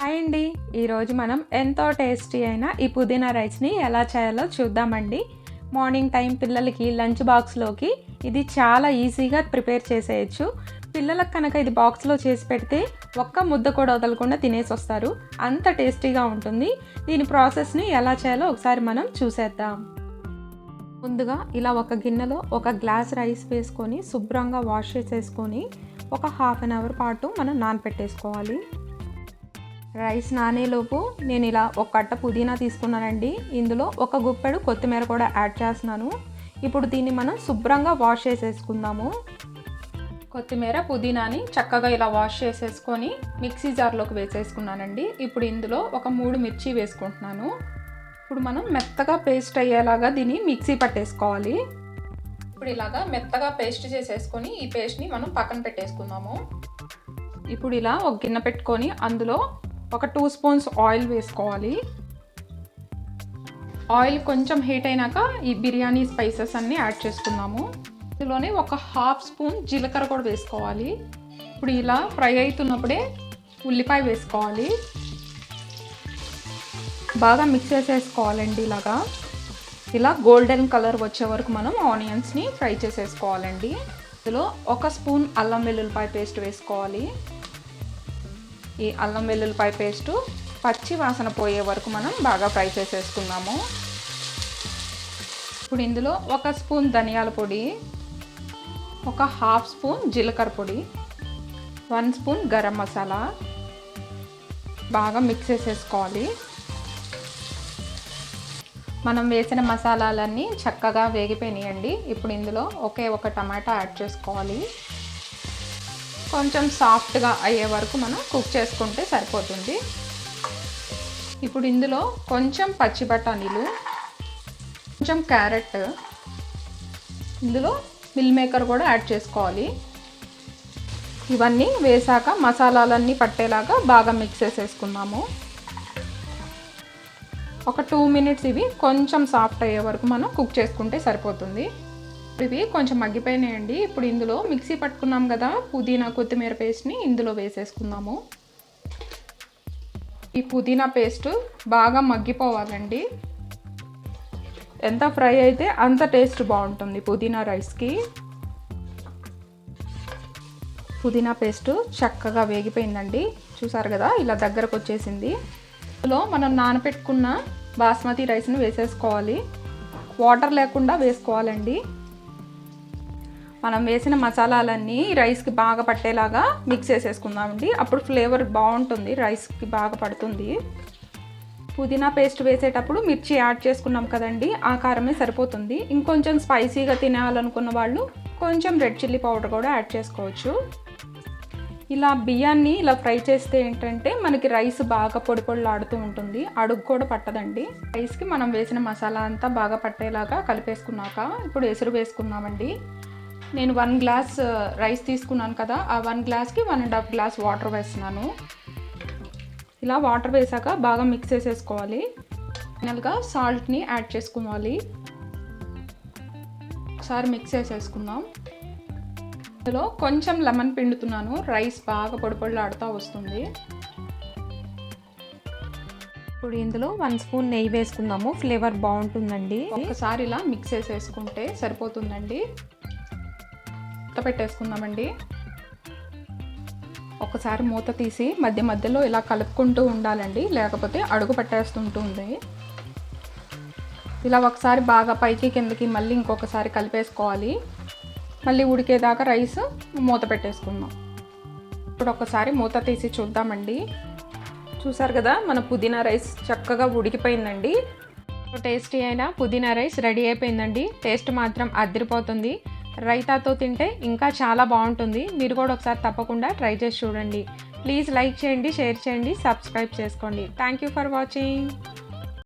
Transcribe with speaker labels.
Speaker 1: Hi అండి ఈరోజు మనం ఎంతో టేస్టీ అయిన ఈ పుదీనా రైస్ని ఎలా చేయాలో చూద్దామండి. మార్నింగ్ టైం పిల్లలకి లంచ్ బాక్స్లోకి ఇది చాలా ఈజీగా ప్రిపేర్ చేసేయచ్చు. పిల్లలకు కనుక ఇది బాక్స్లో చేసి పెడితే ఒక్క ముద్ద కూడా వదలకుండా తినేసి వస్తారు. అంత టేస్టీగా ఉంటుంది. దీని ప్రాసెస్ని ఎలా చేయాలో ఒకసారి మనం చూసేద్దాం. ముందుగా ఇలా ఒక గిన్నెలో ఒక గ్లాస్ రైస్ వేసుకొని శుభ్రంగా వాష్ చేసేసుకొని ఒక హాఫ్ అన్ అవర్ పాటు మనం నానపెట్టేసుకోవాలి. రైస్ నానేలోపు నేను ఇలా ఒక కట్ట పుదీనా తీసుకున్నానండి. ఇందులో ఒక గుప్పెడు కొత్తిమీర కూడా యాడ్ చేస్తున్నాను. ఇప్పుడు దీన్ని మనం శుభ్రంగా వాష్ చేసేసుకుందాము. కొత్తిమీర పుదీనాని చక్కగా ఇలా వాష్ చేసేసుకొని మిక్సీ జార్లోకి వేసేసుకున్నానండి. ఇప్పుడు ఇందులో ఒక మూడు మిర్చి వేసుకుంటున్నాను. ఇప్పుడు మనం మెత్తగా పేస్ట్ అయ్యేలాగా దీన్ని మిక్సీ పట్టేసుకోవాలి. ఇప్పుడు ఇలాగా మెత్తగా పేస్ట్ చేసేసుకొని ఈ పేస్ట్ని మనం పక్కన పెట్టేసుకుందాము. ఇప్పుడు ఇలా ఒక గిన్నె పెట్టుకొని అందులో ఒక టూ స్పూన్స్ ఆయిల్ వేసుకోవాలి. ఆయిల్ కొంచెం హీట్ అయినాక ఈ బిర్యానీ స్పైసెస్ అన్నీ యాడ్ చేసుకుందాము. ఇందులోనే ఒక హాఫ్ స్పూన్ జీలకర్ర కూడా వేసుకోవాలి. ఇప్పుడు ఇలా ఫ్రై అవుతున్నప్పుడే ఉల్లిపాయ వేసుకోవాలి. బాగా మిక్స్ చేసేసుకోవాలండి ఇలాగా. ఇలా గోల్డెన్ కలర్ వచ్చే వరకు మనం ఆనియన్స్ని ఫ్రై చేసేసుకోవాలండి. ఇందులో ఒక స్పూన్ అల్లం వెల్లుల్లిపాయ పేస్ట్ వేసుకోవాలి. ఈ అల్లం వెల్లుల్లిపాయ పేస్టు పచ్చి వాసన పోయే వరకు మనం బాగా ఫ్రై చేసేసుకుందాము. ఇప్పుడు ఇందులో ఒక స్పూన్ ధనియాల పొడి ఒక హాఫ్ స్పూన్ జీలకర్ర పొడి వన్ స్పూన్ గరం మసాలా బాగా మిక్స్ చేసేసుకోవాలి. మనం వేసిన మసాలాలన్నీ చక్కగా వేగిపోయినాయండి. ఇప్పుడు ఇందులో ఒకే ఒక టమాటా యాడ్ చేసుకోవాలి. కొంచెం సాఫ్ట్గా అయ్యే వరకు మనం కుక్ చేసుకుంటే సరిపోతుంది. ఇప్పుడు ఇందులో కొంచెం పచ్చి బఠానీలు కొంచెం క్యారెట్ ఇందులో మిల్ మేకర్ కూడా యాడ్ చేసుకోవాలి. ఇవన్నీ వేసాక మసాలాలన్నీ పట్టేలాగా బాగా మిక్స్ చేసేసుకుందాము. ఒక టూ మినిట్స్ ఇవి కొంచెం సాఫ్ట్ అయ్యే వరకు మనం కుక్ చేసుకుంటే సరిపోతుంది. ఇవి కొంచెం మగ్గిపోయినాయండి. ఇప్పుడు ఇందులో మిక్సీ పట్టుకున్నాం కదా పుదీనా కొత్తిమీర పేస్ట్ని ఇందులో వేసేసుకుందాము. ఈ పుదీనా పేస్ట్ బాగా మగ్గిపోవాలండి. ఎంత ఫ్రై అయితే అంత టేస్ట్ బాగుంటుంది పుదీనా రైస్కి. పుదీనా పేస్ట్ చక్కగా వేగిపోయిందండి. చూసారు కదా ఇలా దగ్గరకు వచ్చేసింది. ఇందులో మనం నానపెట్టుకున్న బాస్మతి రైస్ని వేసేసుకోవాలి. వాటర్ లేకుండా వేసుకోవాలండి. మనం వేసిన మసాలాలన్నీ రైస్కి బాగా పట్టేలాగా మిక్స్ చేసేసుకుందామండి. అప్పుడు ఫ్లేవర్ బాగుంటుంది రైస్కి బాగా పడుతుంది. పుదీనా పేస్ట్ వేసేటప్పుడు మిర్చి యాడ్ చేసుకున్నాం కదండి ఆ కారమే సరిపోతుంది. ఇంకొంచెం స్పైసీగా తినాలనుకున్న వాళ్ళు కొంచెం రెడ్ చిల్లీ పౌడర్ కూడా యాడ్ చేసుకోవచ్చు. ఇలా బియ్యాన్ని ఇలా ఫ్రై చేస్తే ఏంటంటే మనకి రైస్ బాగా పొడి పొడిలాడుతూ ఉంటుంది అడుగు కూడా పట్టదండి. రైస్కి మనం వేసిన మసాలా అంతా బాగా పట్టేలాగా కలిపేసుకున్నాక ఇప్పుడు ఎసురు వేసుకున్నామండి నేను వన్ గ్లాస్ రైస్ తీసుకున్నాను కదా ఆ వన్ గ్లాస్కి one and half glass water వేస్తున్నాను. ఇలా వాటర్ వేసాక బాగా మిక్స్ చేసేసుకోవాలి. ఫైనల్గా సాల్ట్ని యాడ్ చేసుకోవాలి. ఒకసారి మిక్స్ చేసేసుకుందాం. ఇందులో కొంచెం లెమన్ పిండుతున్నాను. రైస్ బాగా పొడి పొడిలాడుతూ వస్తుంది. ఇప్పుడు ఇందులో వన్ స్పూన్ నెయ్యి వేసుకుందాము. ఫ్లేవర్ బాగుంటుందండి. ఒకసారి ఇలా మిక్స్ చేసేసుకుంటే సరిపోతుందండి. మూత పెట్టేసుకుందామండి. ఒకసారి మూత తీసి మధ్య మధ్యలో ఇలా కలుపుకుంటూ ఉండాలండి. లేకపోతే అడుగు పట్టేస్తుంటుంది ఇలా ఒకసారి బాగా పైకి కిందకి మళ్ళీ ఇంకొకసారి కలిపేసుకోవాలి. మళ్ళీ ఉడికేదాకా రైస్ మూత పెట్టేసుకుందాం. ఇప్పుడు ఒకసారి మూత తీసి చూద్దామండి. చూసారు కదా మన పుదీనా రైస్ చక్కగా ఉడికిపోయిందండి. టేస్టీ అయిన పుదీనా రైస్ రెడీ అయిపోయిందండి. టేస్ట్ మాత్రం అదిరిపోతుంది. రైతాతో తింటే ఇంకా చాలా బాగుంటుంది. మీరు కూడా ఒకసారి తప్పకుండా ట్రై చేసి చూడండి. ప్లీజ్ లైక్ చేయండి షేర్ చేయండి సబ్స్క్రైబ్ చేసుకోండి. Thank you for watching.